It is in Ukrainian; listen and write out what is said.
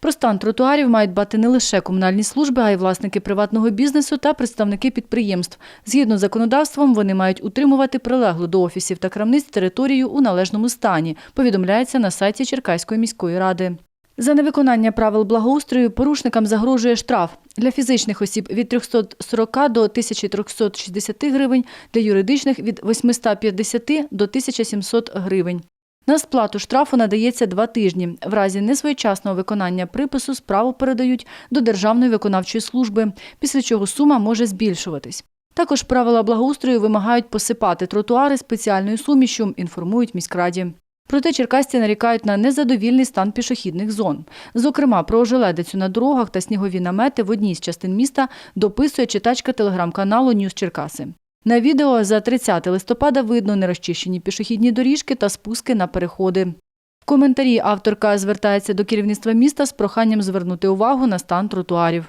Про стан тротуарів мають дбати не лише комунальні служби, а й власники приватного бізнесу та представники підприємств. Згідно з законодавством, вони мають утримувати прилеглу до офісів та крамниць територію у належному стані, повідомляється на сайті Черкаської міської ради. За невиконання правил благоустрою порушникам загрожує штраф для фізичних осіб від 340 до 1360 гривень, для юридичних від 850 до 1700 гривень. На сплату штрафу надається два тижні. В разі несвоєчасного виконання припису справу передають до Державної виконавчої служби, після чого сума може збільшуватись. Також правила благоустрою вимагають посипати тротуари спеціальною сумішю, інформують міськраді. Проте черкасці нарікають на незадовільний стан пішохідних зон. Зокрема, про ожеледицю на дорогах та снігові намети в одній з частин міста дописує читачка телеграм-каналу Ньюс Черкаси. На відео за 30 листопада видно нерозчищені пішохідні доріжки та спуски на переходи. В коментарі авторка звертається до керівництва міста з проханням звернути увагу на стан тротуарів.